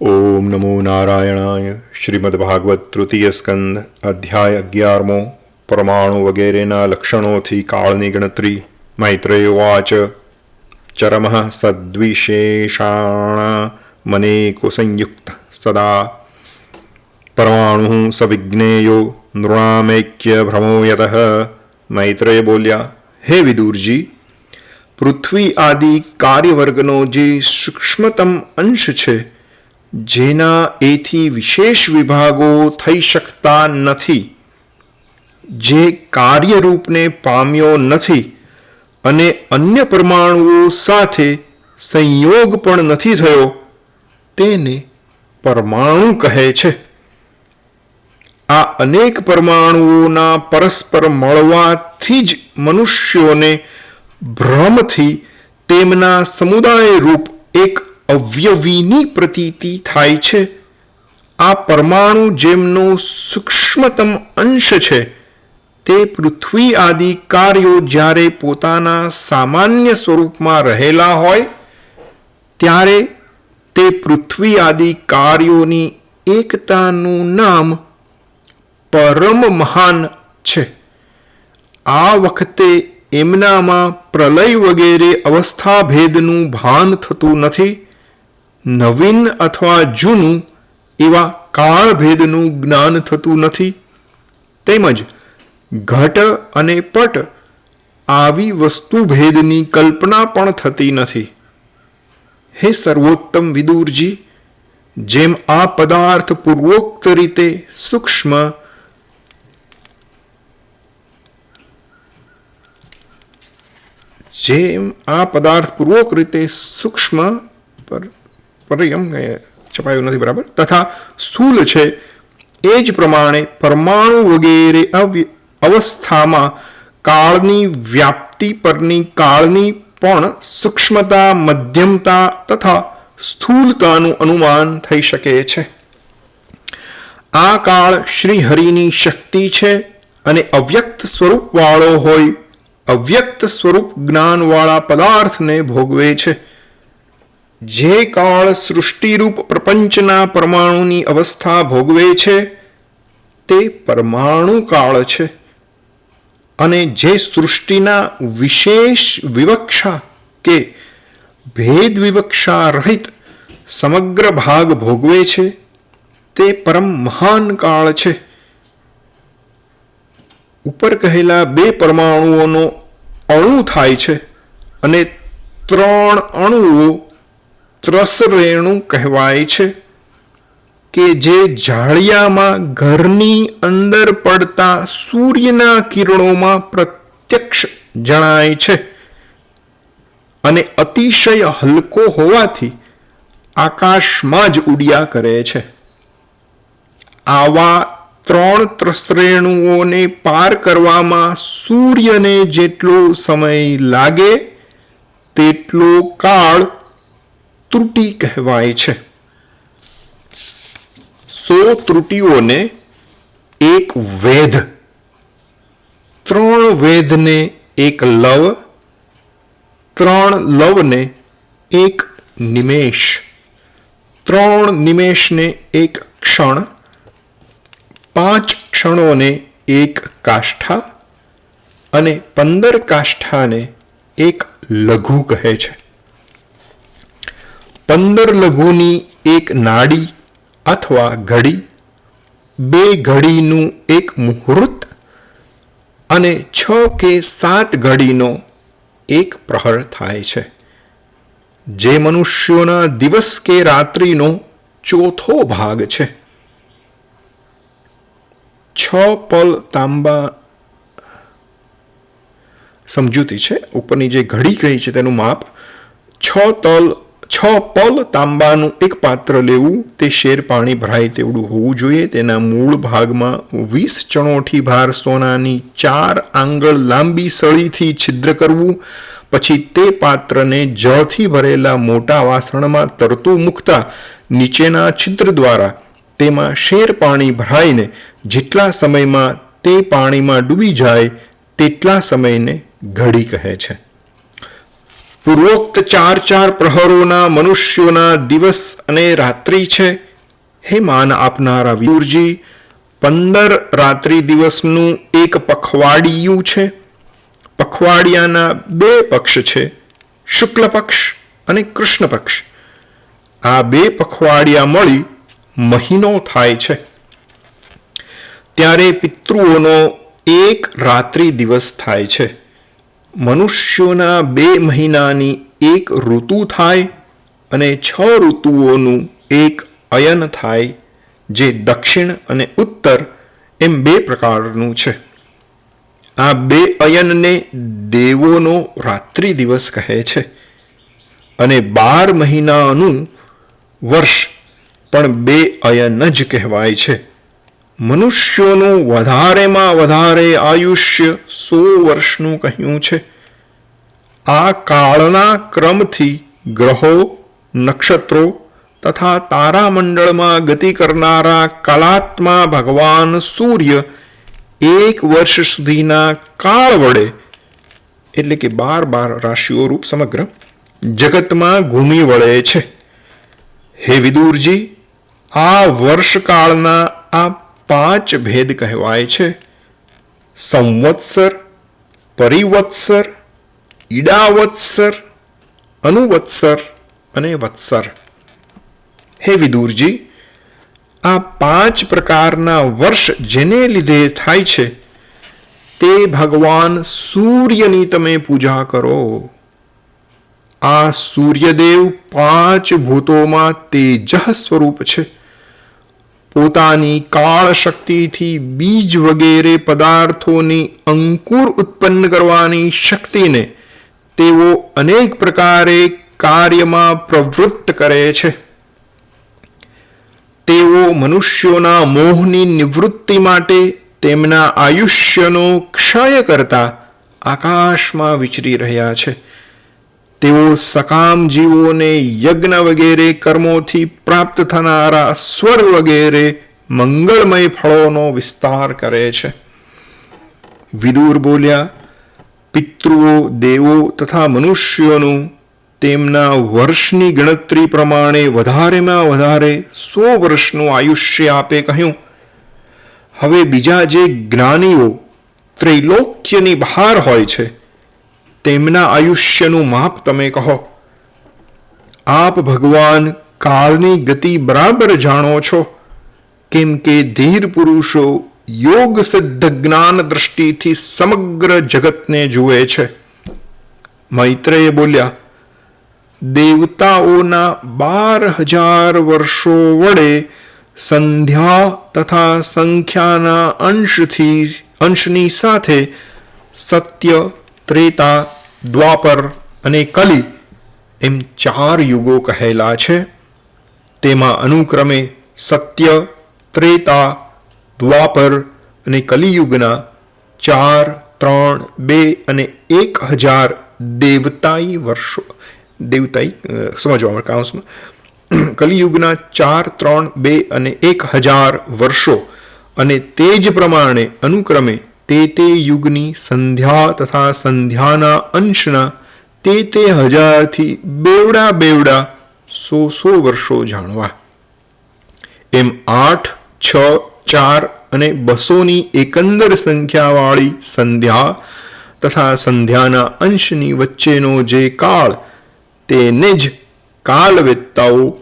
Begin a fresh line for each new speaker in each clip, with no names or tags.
ઓમ નમો નારાયણાય શ્રીમદ ભાગવત તૃતીય સ્કંદ અધ્યાય અગિયારમો પરમાણુ વગેરેના લક્ષણોથી કાળની ગણતરી મૈત્રેય વાચ ચરમ સદ્વિશેષાણ મને કુસંયુક્ત સદા પરમાણુ સવિજ્ઞેયો નૃણામૈક્ય ભ્રમો યત મૈત્રેય બોલ્યા હે વિદુરજી પૃથ્વી આદિ કાર્યવર્ગનો જે સૂક્ષ્મતમ અંશ છે જેના એથી વિશેષ વિભાગો થઈ શકતા નથી, જે કાર્યરૂપને પામ્યો નથી અને અન્ય પરમાણુઓ સાથે સંયોગ પણ નથી થયો, તેને પરમાણુ કહે છે. આ અનેક પરમાણુઓના પરસ્પર મળવાથી જ મનુષ્યોને ભ્રમથી તેમના સમુદાય રૂપ એક અવયવીની પ્રતીતિ થાય છે. આ પરમાણુ જેમનો સૂક્ષ્મતમ અંશ છે, તે પૃથ્વી આદિ કાર્યો જ્યારે પોતાના સામાન્ય સ્વરૂપમાં રહેલા હોય, ત્યારે તે પૃથ્વી આદિ કાર્યોની એકતાનું નામ પરમ મહાન છે. આ વખતે એમનામાં પ્રલય વગેરે અવસ્થા ભેદનું ભાન થતું નથી. નવીન અથવા જૂનું એવા કાળભેદનું જ્ઞાન થતું નથી. તેમજ ઘટ અને પટ આવી વસ્તુભેદની કલ્પના પણ થતી નથી. હે સર્વોત્તમ વિદુરજી, જેમ આ પદાર્થ પૂર્વોક્ત રીતે સૂક્ષ્મ જેમ આ પદાર્થ પૂર્વોક રીતે સૂક્ષ્મ પર પરયમ છપાયું નથી, બરાબર? તથા સ્થૂલ છે. એ જ પ્રમાણે પરમાણુ વગેરે અવસ્થામાં કાળની વ્યાપ્તિ પરની કાળની પણ સૂક્ષ્મતા, મધ્યમતા તથા સ્થૂલતાનું અનુમાન થઈ શકે છે. આ કાળ શ્રી હરિની શક્તિ છે અને અવ્યક્ત સ્વરૂપવાળો હોય, અવ્યક્ત સ્વરૂપ જ્ઞાનવાળા પદાર્થને ભોગવે છે. જે કાળ સૃષ્ટિરૂપ પ્રપંચના પરમાણુની અવસ્થા ભોગવે છે, તે પરમાણુ કાળ છે. અને જે સૃષ્ટિના વિશેષ વિવક્ષા કે ભેદ વિવક્ષા રહિત સમગ્ર ભાગ ભોગવે છે, તે પરમ મહાન કાળ છે. ઉપર કહેલા બે પરમાણુઓનો અણુ થાય છે અને ત્રણ અણુઓ ત્રસરેણુ કહેવાય છે કે જે જાળિયામાં ઘરની અંદર પડતા સૂર્યના કિરણોમાં પ્રત્યક્ષ જણાય છે. અને અતિશય હલકો હોવાથી આકાશમાં જ ઉડ્યા કરે છે. આવા ત્રણ ત્રસરેણુઓને પાર કરવામાં સૂર્યને જેટલો સમય લાગે, તેટલો કાળ ત્રુટી કહેવાય છે સો ત્રુટિઓને એક વેધ ત્રણ વેધને એક લવ ત્રણ લવને એક નિમેષ ત્રણ નિમેષને એક ક્ષણ પાંચ ક્ષણોને એક કાષ્ઠા અને પંદર કાષ્ઠાને એક લઘુ કહે છે પંદર લઘુની એક નાડી અથવા ઘડી, બે ઘડીનું એક મુહૂર્ત અને છ કે સાત ઘડીનો એક પ્રહર થાય છે. જે મનુષ્યોના દિવસ કે રાત્રિનો ચોથો ભાગ છે. છ પલ તાંબા સમજૂતી છે. ઉપરની જે ઘડી કહી છે તેનું માપ છ તલ છ પલ તાંબાનું એક પાત્ર લેવું, તે શેર પાણી ભરાય તેવડું હોવું જોઈએ. તેના મૂળ ભાગમાં વીસ ચણોઠી ભાર સોનાની ચાર આંગળ લાંબી સળીથી છિદ્ર કરવું, પછી તે પાત્રને જળથી ભરેલા મોટા વાસણમાં તરતું મૂકતા નીચેના છિદ્ર દ્વારા તેમાં શેર પાણી ભરાઈને જેટલા સમયમાં તે પાણીમાં ડૂબી જાય, તેટલા સમયને ઘડી કહે છે. પૂર્વોક્ત ચાર ચાર પ્રહરોના મનુષ્યોના દિવસ અને રાત્રિ છે. હે માન આપનારા વીરજી પંદર રાત્રિ દિવસનું એક પખવાડિયું છે. પખવાડિયાના બે પક્ષ છે, શુક્લ પક્ષ અને કૃષ્ણ પક્ષ. આ બે પખવાડિયા મળી મહિનો થાય છે. ત્યારે પિતૃઓનો એક રાત્રિ દિવસ થાય છે. મનુષ્યોના બે મહિનાની એક ઋતુ થાય અને છ ઋતુઓનું એક અયન થાય, જે દક્ષિણ અને ઉત્તર એમ બે પ્રકારનું છે. આ બે અયનને દેવોનો રાત્રિ દિવસ કહે છે અને બાર મહિનાનું વર્ષ પણ બે અયન જ કહેવાય છે. મનુષ્યોનું વધારેમાં વધારે આયુષ્ય સો વર્ષનું કહ્યું છે. આ કાળના ક્રમથી ગ્રહો, નક્ષત્રો તથા તારામંડળમાં ગતિ કરનારા કલાત્મા ભગવાન સૂર્ય એક વર્ષ સુધીના કાળ વડે, એટલે કે બાર બાર રાશિઓ રૂપ સમગ્ર, જગતમાં ઘૂમી વળે છે. હે વિદુરજી, આ વર્ષકાળના આ પાંચ ભેદ કહેવાય છે. સંવત્સર, પરિવત્સર, ઈડાવત્સર, અનુવત્સર અને વત્સર. હે વિદુરજી, આ પાંચ પ્રકારના વર્ષ જેને લીધે થાય છે, તે ભગવાન સૂર્યની તમે પૂજા કરો. આ સૂર્યદેવ પાંચ ભૂતોમાં તેજ સ્વરૂપ છે. પોતાની કાળ શક્તિથી બીજ વગેરે પદાર્થોની અંકુર ઉત્પન્ન કરવાની શક્તિને તેઓ અનેક પ્રકારે કાર્યમાં પ્રવૃત્ત કરે છે. તેઓ મનુષ્યોના મોહની નિવૃત્તિ માટે તેમના આયુષ્યનો ક્ષય કરતા આકાશમાં વિચરી રહ્યા છે. તેઓ સકામ જીવોને યજ્ઞ વગેરે કર્મોથી પ્રાપ્ત થનારા સ્વર વગેરે મંગળમય ફળોનો વિસ્તાર કરે છે. વિદુર બોલ્યા, પિતૃઓ, દેવો તથા મનુષ્યોનું તેમના વર્ષની ગણતરી પ્રમાણે વધારેમાં વધારે સો વર્ષનું આયુષ્ય આપે કહ્યું. હવે બીજા જે જ્ઞાનીઓ ત્રૈલોક્યની બહાર હોય છે તેમના આયુષ્યનું માપ તમે કહો. આપ ભગવાન કાળની ગતિ બરાબર જાણો છો. કેમ કે ધીર પુરુષો યોગ સિદ્ધ જ્ઞાન દ્રષ્ટિથી સમગ્ર જગતને જુએ છે. મૈત્રેય બોલ્યા, દેવતાઓના બાર હજાર વર્ષો વડે સંધ્યા તથા સંખ્યાના અંશથી, અંશની સાથે સત્ય ત્રેતા, દ્વાપર અને કલી એમ ચાર યુગો કહેલા છે. તેમાં અનુક્રમે સત્ય, ત્રેતા, દ્વાપર અને કલિયુગના ચાર, ત્રણ, બે અને એક હજાર દેવતાઈ વર્ષો, દેવતાઈ સમજવા કાઉન્સમાં. કલિયુગના ચાર, ત્રણ, બે અને એક હજાર વર્ષો અને તે જ પ્રમાણે અનુક્રમે તે તે યુગની સંધ્યા તથા સંધ્યાના અંશના તે તે હજારથી બેવડા બેવડા સો સો વર્ષો જાણવા. એમ આઠ, છ, ચાર અને બસોની એકંદર સંખ્યાવાળી સંધ્યા તથા સંધ્યાના અંશની વચ્ચેનો જે કાળ તેને જ કાલવેત્તાઓ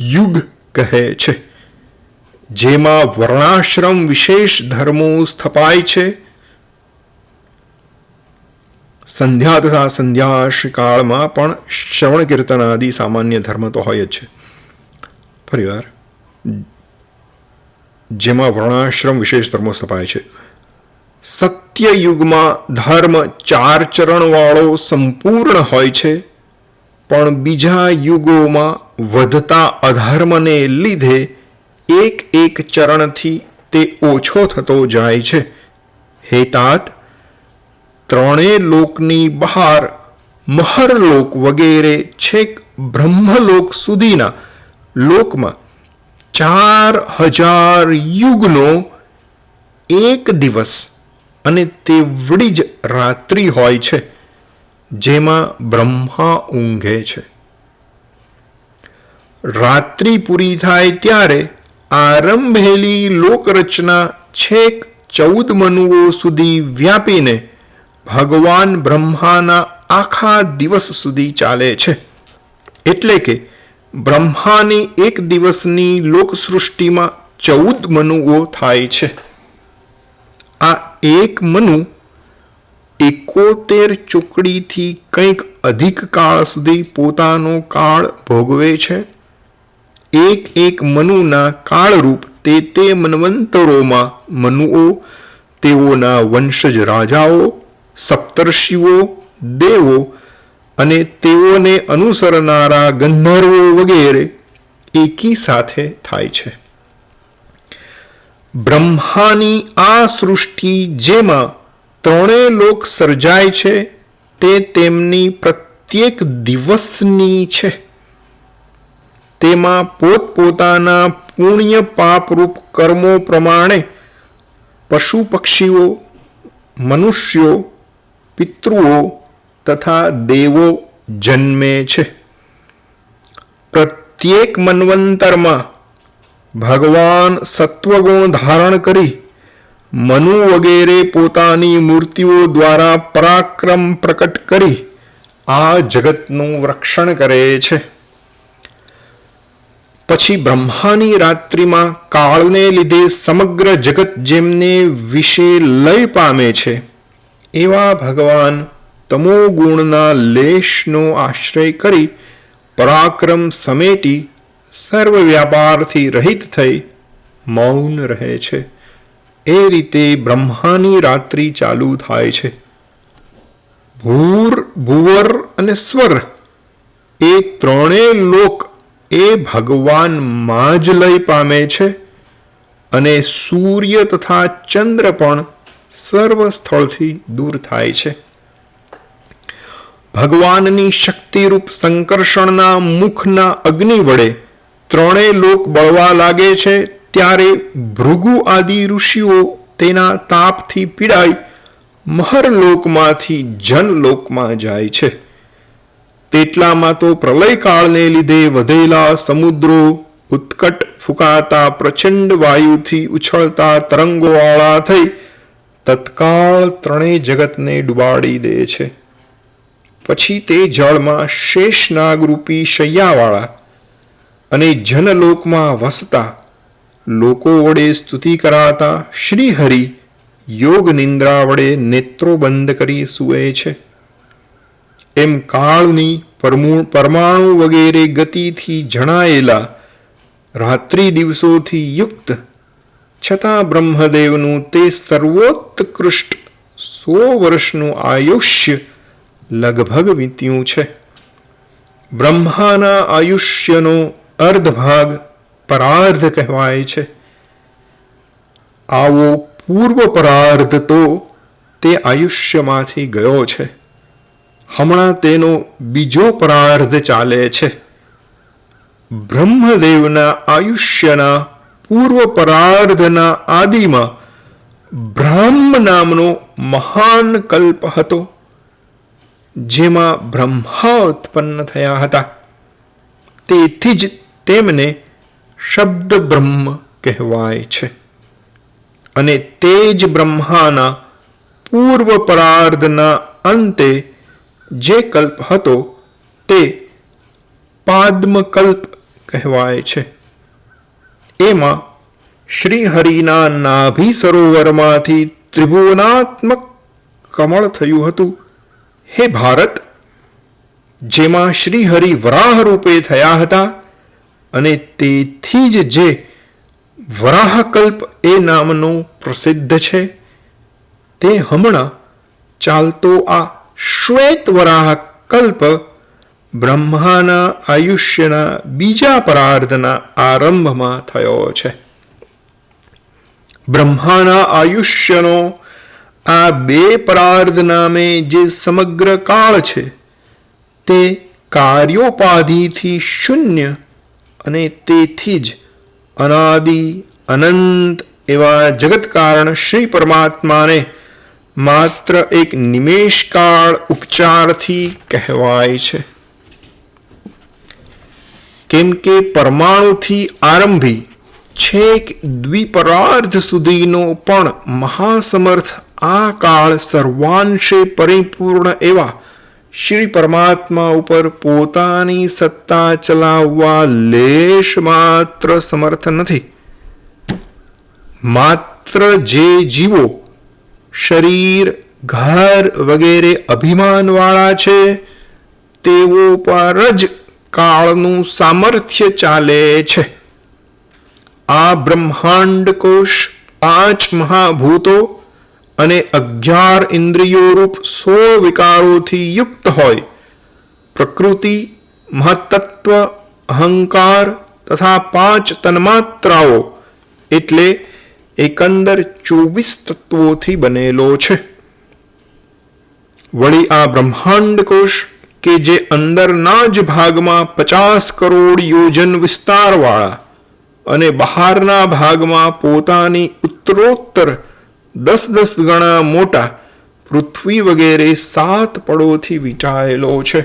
યુગ કહે છે. જેમાં વર્ણાશ્રમ વિશેષ ધર્મો સ્થપાય છે. સંધ્યા તથા સંધ્યાશકાળમાં પણ શ્રવણ કીર્તન આદિ સામાન્ય ધર્મ તો હોય જ છે. ફરીવાર, જેમાં વર્ણાશ્રમ વિશેષ ધર્મો સ્થપાય છે. સત્ય યુગમાં ધર્મ ચાર ચરણવાળો સંપૂર્ણ હોય છે, પણ બીજા યુગોમાં વધતા અધર્મને લીધે એક એક ચરણથી તે ઓછો થતો જાય છે. હેતાત ત્રણેય લોકની બહાર મહરલોક વગેરે છેક બ્રહ્મલોક સુધીના લોકમાં ચાર હજાર યુગનો એક દિવસ અને તેવડી જ રાત્રિ હોય છે, જેમાં બ્રહ્મા ઊંઘે છે. રાત્રિ પૂરી થાય ત્યારે આરંભેલી લોકરચના છેક ચૌદ મનુઓ સુધી વ્યાપીને ભગવાન બ્રહ્માના આખા દિવસ સુધી ચાલે છે. એટલે કે બ્રહ્માની એક દિવસની લોકસૃષ્ટિમાં ચૌદ મનુઓ થાય છે. આ એક મનુ એકોતેર ચોકડીથી કંઈક અધિક કાળ સુધી પોતાનો કાળ ભોગવે છે. એક એક મનુના કાળરૂપ તે તે મન્વંતરોમાં મનુઓ, તેઓના વંશજ રાજાઓ, સપ્તર્ષિઓ, દેવો અને તેઓને અનુસરનારા ગંધર્વો વગેરે એકી સાથે થાય છે. બ્રહ્માની આ સૃષ્ટિ જેમાં ત્રણેય લોક સર્જાય છે, તે તેમની પ્રત્યેક દિવસની છે. તેમાં પોતપોતાના પુણ્ય પાપરૂપ કર્મો પ્રમાણે પશુ પક્ષીઓ, મનુષ્યો, પિતૃઓ તથા દેવો જન્મે છે. પ્રત્યેક મન્વંતરમાં ભગવાન સત્વગુણ ધારણ કરી મનુ વગેરે પોતાની મૂર્તિઓ દ્વારા પરાક્રમ પ્રકટ કરી આ જગતનું રક્ષણ કરે છે. પછી બ્રહ્માની રાત્રિમાં કાળને લીધે સમગ્ર જગત જેમને વિશે લય પામે છે, એવા ભગવાન તમો ગુણના લેશનો આશ્રય કરી પરાક્રમ સમેટી સર્વ વ્યાપારથી રહિત થઈ મૌન રહે છે. એ રીતે બ્રહ્માની રાત્રિ ચાલુ થાય છે. ભૂર, ભુવર અને સ્વર એ ત્રણેય લોક એ ભગવાનમાં જ લય પામે છે અને સૂર્ય તથા ચંદ્ર પણ સર્વ સ્થળથી દૂર થાય છે. ભગવાનની શક્તિરૂપ સંકર્ષણના મુખના અગ્નિ વડે ત્રણેય લોક બળવા લાગે છે ત્યારે ભૃગુ આદિ ઋષિઓ તેના તાપથી પીડાઈ મહરલોકમાંથી જનલોકમાં જાય છે. તેટલામાં તો પ્રલયકાળને લીધે વધેલા સમુદ્રો ઉત્કટ ફૂંકાતા પ્રચંડ વાયુથી ઉછળતા તરંગોવાળા થઈ તત્કાળ ત્રણેય જગતને ડુબાડી દે છે. પછી તે જળમાં શેષનાગરૂપી શૈયાવાળા અને જનલોકમાં વસતા લોકો વડે સ્તુતિ કરાતા શ્રીહરિ યોગ નિંદ્રા વડે નેત્રો બંધ કરી સૂવે છે. એમ કાળની પરમાણુ વગેરે ગતિથી જણાયેલા રાત્રિ દિવસોથી યુક્ત છતાં બ્રહ્મદેવનું તે સર્વોત્કૃષ્ટ સો વર્ષનું આયુષ્ય લગભગ વીત્યું છે. બ્રહ્માના આયુષ્યનો અર્ધ ભાગ પરાર્ધ કહેવાય છે. આવો પૂર્વ પરાર્ધ તો તે આયુષ્યમાંથી ગયો છે. હમણાં તેનો બીજો પરાર્ધ ચાલે છે. બ્રહ્મદેવના આયુષ્યના પૂર્વ પરાર્ધના આદિમાં બ્રહ્મ નામનો મહાન કલ્પ હતો, જેમાં બ્રહ્મા ઉત્પન્ન થયા હતા. તેથી જ તેમને શબ્દ બ્રહ્મ કહેવાય છે. અને તે જ બ્રહ્માના પૂર્વ પરાર્ધના અંતે જે કલ્પ હતો તે પાદ્મકલ્પ કહેવાય છે. એમાં શ્રીહરિના નાભિ સરોવરમાંથી ત્રિભુવનાત્મક કમળ થયું હતું. હે ભારત, જેમાં શ્રીહરિ વરાહ રૂપે થયા હતા અને તેથી જ જે વરાહકલ્પ એ નામનો પ્રસિદ્ધ છે, તે હમણાં ચાલતો આ શ્વેત વરાહ કલ્પ બ્રહ્માના આયુષ્યના બીજા પરાર્ધના આરંભમાં થયો છે. બ્રહ્માના આયુષ્યનો આ બે પરાર્ધ નામે જે સમગ્ર કાળ છે, તે કાર્યોપાધિથી શૂન્ય અને તેથી જ અનાદિ, અનંત એવા જગત કારણ શ્રી પરમાત્માને માત્ર એક નિમેષકાળ ઉપચારથી કહેવાય છે. કેમ કે પરમાણુથી આરંભી છેક દ્વિપરાર્ધ સુધીનો પણ મહાસમર્થ આ કાળ સર્વાંશે પરિપૂર્ણ એવા શ્રી પરમાત્મા ઉપર પોતાની સત્તા ચલાવવા લેશ માત્ર સમર્થ નથી. માત્ર જે જીવો શરીર, ઘર વગેરે અભિમાનવાળા છે, તેઓ પર જ કાળનું સામર્થ્ય ચાલે છે. આ બ્રહ્માંડ કોષ પાંચ મહાભૂતો અને અગિયાર ઇન્દ્રિયોરૂપ સો વિકારોથી યુક્ત હોય. પ્રકૃતિ, મહત્તત્વ, અહંકાર તથા પાંચ તન્માત્રાઓ, એટલે એકંદર ચોવીસ તત્વોથી બનેલો છે. વળી આ બ્રહ્માંડ કોશ કે જે અંદરના જ ભાગમાં પચાસ કરોડ યોજન વિસ્તારવાળા અને બહારના ભાગમાં પોતાની ઉત્તરોત્તર દસ દસ ગણા મોટા પૃથ્વી વગેરે સાત પડોથી વિચાયેલો છે.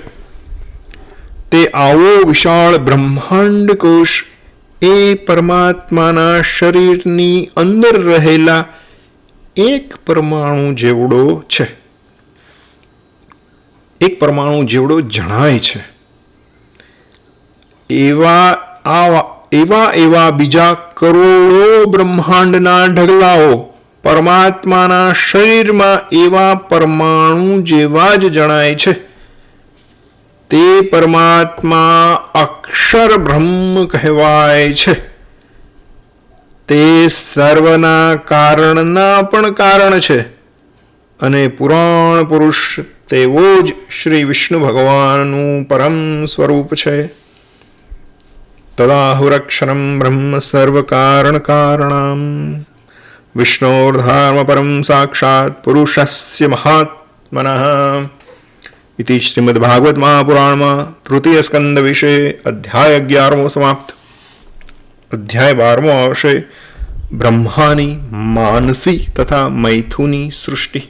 તે આવો વિશાળ બ્રહ્માંડ કોશ એ પરમાત્માના શરીરની અંદર રહેલા એક પરમાણુ જેવડો છે. એક પરમાણુ જેવડો જણાય છે. એવા આવા, એવા એવા બીજા કરોડો બ્રહ્માંડના ઢગલાઓ પરમાત્માના શરીરમાં એવા પરમાણુ જેવા જ જણાય છે. તે પરમાત્મા અક્ષર બ્રહ્મ કહેવાય છે. તે સર્વના કારણના પણ કારણ છે અને પુરાણ પુરુષ તેવો જ શ્રી વિષ્ણુ ભગવાનનું પરમ સ્વરૂપ છે. તદાહુરક્ષરમ બ્રહ્મ સર્વકારણ કારણમ. વિષ્ણોર્ધાર્મ પરમ સાક્ષાત પુરુષસ્ય મહાત્મનઃ. શ્રીમદ ભાગવત મહાપુરાણમાં તૃતીય સ્કંદ વિશે અધ્યાય અગિયારમો સમાપ્ત અધ્યાય બારમો આવશે બ્રહ્માની માનસી તથા મૈથુની સૃષ્ટિ